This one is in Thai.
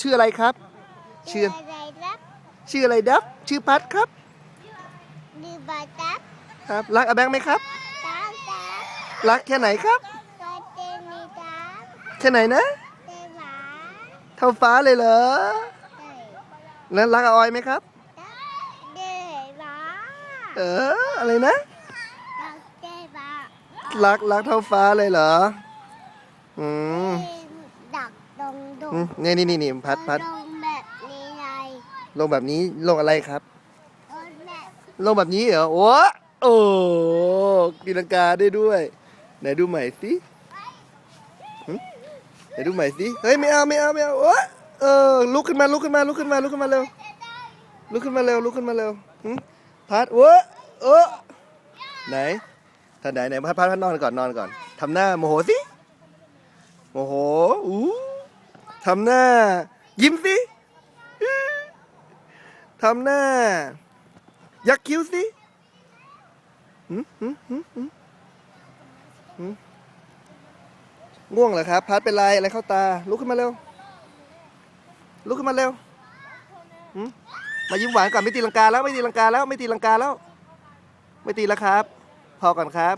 ชื่ออะไรครับ ชื่ออะไรรับชื่ออะไรดับ ชื่อพัดครับดีบาตับครับรักอาแบงค์ไหมครับตาตารักแค่ไหนครับก็เตมีตาแค่ไหนนะเตหวาเท่าฟ้าเลยเหรอเตยแล้วรักอาออยไหมครับตาเดหวาเอออะไรนะตาเตหวารักรักเท่าฟ้าเลยเหรออืมดัก ดงดงอืมนี่นี่นี่นี่พัดพัดลงแบบนี้ไงลงแบบนี้ลงอะไรครับ ลงแบบลงแบบนี้เหรอโอ้โอ้กีลังกาได้ด้วยไหนดูใหม่สิหึไหนดูใหม่สิเฮ้ยไม่เอาไม่เอาไม่เอาโอ้เออลุกขึ้นมาลุกขึ้นมาลุกขึ้นมาลุกขึ้นมาเร็วลุกขึ้นมาเร็วลุกขึ้นมาเร็วหึพัดโอ้โอ้ไหนท่านไหนไหนพัดพัดพัดนอนก่อนนอนก่อนทำหน้าโมโหสิโมโหอู้ ทำหน้า ยิ้มสิทำหน้า ยักคิ้วสิหืมหืมหืมหืมหืมง่วงเหรอครับ พัดเป็นไรอะไรเข้าตา ลุกขึ้นมาเร็ว ลุกขึ้นมาเร็วมมายิ้มหวานก่อนไม่ตีลังกาแล้วไม่ตีลังกาแล้วไม่ตีลังกาแล้ว ไม่ตีแล้วครับ พอก่อนครับ